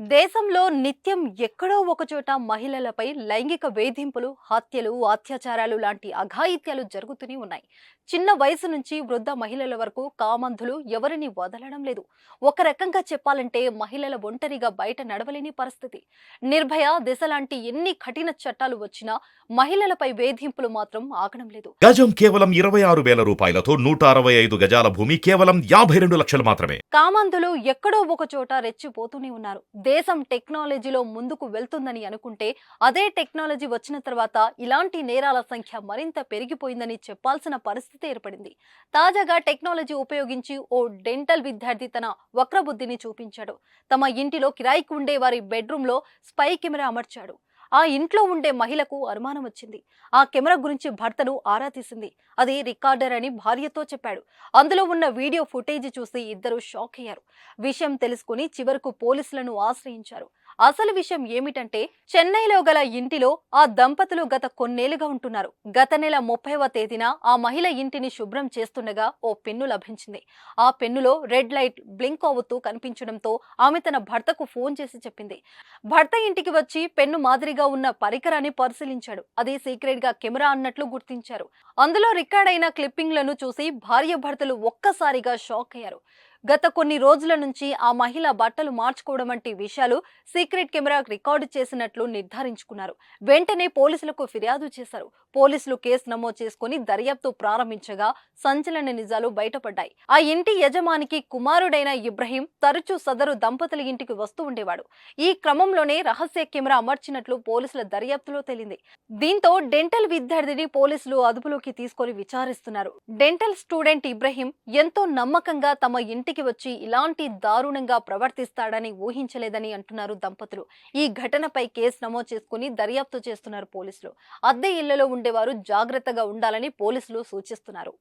దేశంలో నిత్యం ఎక్కడో ఒకచోట మహిళలపై లైంగిక వేధింపులు హత్యలు అత్యాచారాలు లాంటి అఘాయిత్యాలు జరుగుతూనే ఉన్నాయి. చిన్న వయసు నుంచి వృద్ధ మహిళల వరకు కామంధులు ఎవరిని వదలడం లేదు. ఒక రకంగా చెప్పాలంటే మహిళల ఒంటరిగా బయట నడవలేని పరిస్థితి. నిర్భయ దిశ లాంటి ఎన్ని కఠిన చట్టాలు వచ్చినా మహిళలపై వేధింపులు మాత్రం ఆగడం లేదు. గజం కేవలం ఇరవై ఆరు వేల రూపాయలతో నూట అరవై ఐదు గజాల భూమి కేవలం యాభై రెండు లక్షలు మాత్రమే. కామందులు ఎక్కడో ఒక చోట రెచ్చిపోతూనే ఉన్నారు. దేశం టెక్నాలజీలో ముందుకు వెళ్తుందని అనుకుంటే అదే టెక్నాలజీ వచ్చిన తర్వాత ఇలాంటి నేరాల సంఖ్య మరింత పెరిగిపోయిందని చెప్పాల్సిన పరిస్థితి ఏర్పడింది. తాజాగా టెక్నాలజీ ఉపయోగించి ఓ డెంటల్ విద్యార్థి తన వక్రబుద్ధిని చూపించాడు. తమ ఇంటిలో కిరాయికి ఉండే వారి బెడ్రూమ్లో స్పై కెమెరా అమర్చాడు. ఆ ఇంట్లో ఉండే మహిళకు అనుమానం వచ్చింది. ఆ కెమెరా గురించి భర్తను ఆరా తీసింది. అది రికార్డర్ అని భార్యతో చెప్పాడు. అందులో ఉన్న వీడియో ఫుటేజ్ చూసి ఇద్దరు షాక్ అయ్యారు. విషయం తెలుసుకుని చివరకు పోలీసులను ఆశ్రయించారు. అసలు విషయం ఏమిటంటే చెన్నైలో గల ఇంటిలో ఆ దంపతులు గత కొన్నేళ్ళుగా ఉంటున్నారు. గత నెల ముప్పైవ తేదీన ఆ మహిళ ఇంటిని శుభ్రం చేస్తుండగా ఓ పెన్ను లభించింది. ఆ పెన్నులో రెడ్ లైట్ బ్లింక్ అవుతూ కనిపించడంతో ఆమె తన భర్తకు ఫోన్ చేసి చెప్పింది. భర్త ఇంటికి వచ్చి పెన్ను మాదిరిగా ఉన్న పరికరాన్ని పరిశీలించాడు. అది సీక్రెట్గా కెమెరా అన్నట్లు గుర్తించారు. అందులో రికార్డ్ అయిన క్లిప్పింగ్లను చూసి భార్య భర్తలు ఒక్కసారిగా షాక్ అయ్యారు. గత కొన్ని రోజుల నుంచి ఆ మహిళ బట్టలు మార్చుకోవడం వంటి విషయాలు సీక్రెట్ కెమెరా రికార్డు చేసినట్లు నిర్ధారించుకున్నారు. వెంటనే పోలీసులకు ఫిర్యాదు చేశారు. పోలీసులు కేసు నమోదు చేసుకుని దర్యాప్తు ప్రారంభించగా సంచలన నిజాలు బయటపడ్డాయి. ఆ ఇంటి యజమానికి కుమారుడైన ఇబ్రహీం తరచూ సదరు దంపతుల ఇంటికి వస్తూ ఉండేవాడు. ఈ క్రమంలోనే రహస్య కెమెరా అమర్చినట్లు పోలీసుల దర్యాప్తులో తేలింది. దీంతో డెంటల్ విద్యార్థిని పోలీసులు అదుపులోకి తీసుకొని విచారిస్తున్నారు. డెంటల్ స్టూడెంట్ ఇబ్రహీం ఎంతో నమ్మకంగా తమ ఇంటి ఇంటికి వచ్చి ఇలాంటి దారుణంగా ప్రవర్తిస్తాడని ఊహించలేదని అంటున్నారు దంపతులు. ఈ ఘటనపై కేసు నమోదు చేసుకుని దర్యాప్తు చేస్తున్నారు పోలీసులు. అద్దె ఇళ్ళలో ఉండేవారు జాగ్రత్తగా ఉండాలని పోలీసులు సూచిస్తున్నారు.